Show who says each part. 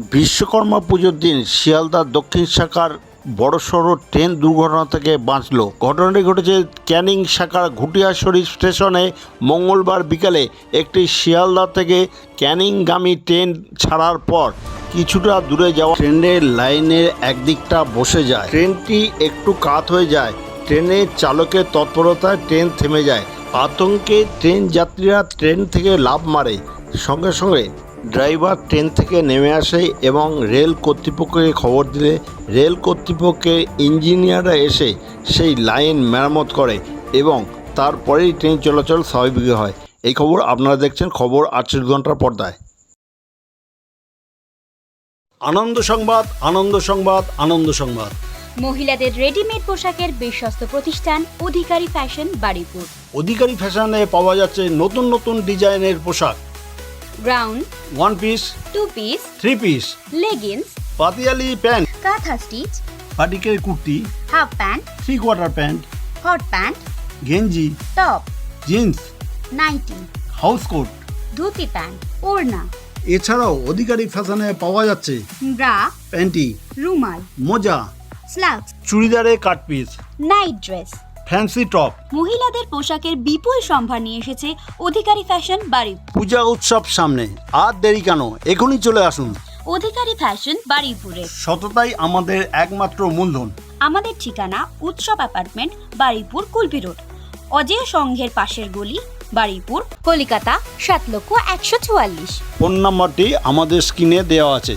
Speaker 1: বিশ্বকর্মা পুজোর দিন শিয়ালদার দক্ষিণ শাখার বড়সড় ট্রেন দুর্ঘটনা থেকে বাঁচল। ঘটনাটি ঘটেছে ক্যানিং শাখার ঘুটিয়াশরী স্টেশনে মঙ্গলবার বিকালে একটি শিয়ালদা থেকে ক্যানিংগামী ট্রেন ছাড়ার পর কিছুটা দূরে যাওয়া ট্রেনের লাইনের একদিকটা বসে যায়। ট্রেনটি একটু কাত হয়ে যায়। ট্রেনের চালকের তৎপরতায় ট্রেন থেমে যায়। আতঙ্কে ট্রেন যাত্রীরা ট্রেন থেকে লাফ মারে। সঙ্গে সঙ্গে ড্রাইভার ট্রেন থেকে নেমে আসে এবং রেল কর্তৃপক্ষকে খবর দিলে রেল কর্তৃপক্ষের ইঞ্জিনিয়াররা এসে সেই লাইন মেরামত করে এবং তারপরেই ট্রেন চলাচল স্বাভাবিক হয়। এই খবর আপনারা দেখছেন খবর আটচল্লিশ ঘণ্টার পর্দায়। আনন্দ সংবাদ আনন্দ সংবাদ আনন্দ সংবাদ।
Speaker 2: মহিলাদের রেডিমেড পোশাকের বিশ্বস্ত প্রতিষ্ঠান অধিকারী ফ্যাশন বাড়িপুর
Speaker 1: অধিকারী ফ্যাশনে পাওয়া যাচ্ছে নতুন নতুন ডিজাইনের পোশাক।
Speaker 2: Ground
Speaker 1: one piece
Speaker 2: two piece
Speaker 1: three piece
Speaker 2: leggings
Speaker 1: Patiala pant
Speaker 2: kantha stitch
Speaker 1: পাটিকের kurti
Speaker 2: half pant
Speaker 1: three quarter pant
Speaker 2: hot pant
Speaker 1: গেঞ্জি
Speaker 2: top
Speaker 1: jeans
Speaker 2: nightie
Speaker 1: house coat
Speaker 2: dhoti pant ওড়না
Speaker 1: এছাড়াও অধিকারী ফ্যাশনে পাওয়া যাচ্ছে
Speaker 2: ব্রা
Speaker 1: প্যান্টি
Speaker 2: রুমাল
Speaker 1: মোজা
Speaker 2: slacks
Speaker 1: চুড়িদারে cut piece
Speaker 2: night dress
Speaker 1: fancy top.
Speaker 2: মহিলাদের পোশাকের বিপুল সম্ভার নিয়ে এসেছে অধিকারী ফ্যাশন বাড়ি।
Speaker 1: পূজা উৎসব সামনে। আর দেরি কেন? এখনই চলে আসুন।
Speaker 2: অধিকারী ফ্যাশন বাড়িপুরে।
Speaker 1: সততাই আমাদের একমাত্র মূলধন।
Speaker 2: আমাদের ঠিকানা উৎসব অ্যাপার্টমেন্ট বাড়িপুর কুলপি রোড। অজয় সংঘের পাশের গলি বাড়িপুর কলিকাতা সাত লক্ষ একশো চুয়াল্লিশ।
Speaker 1: ফোন নাম্বারটি আমাদের স্ক্রিনে দেওয়া আছে।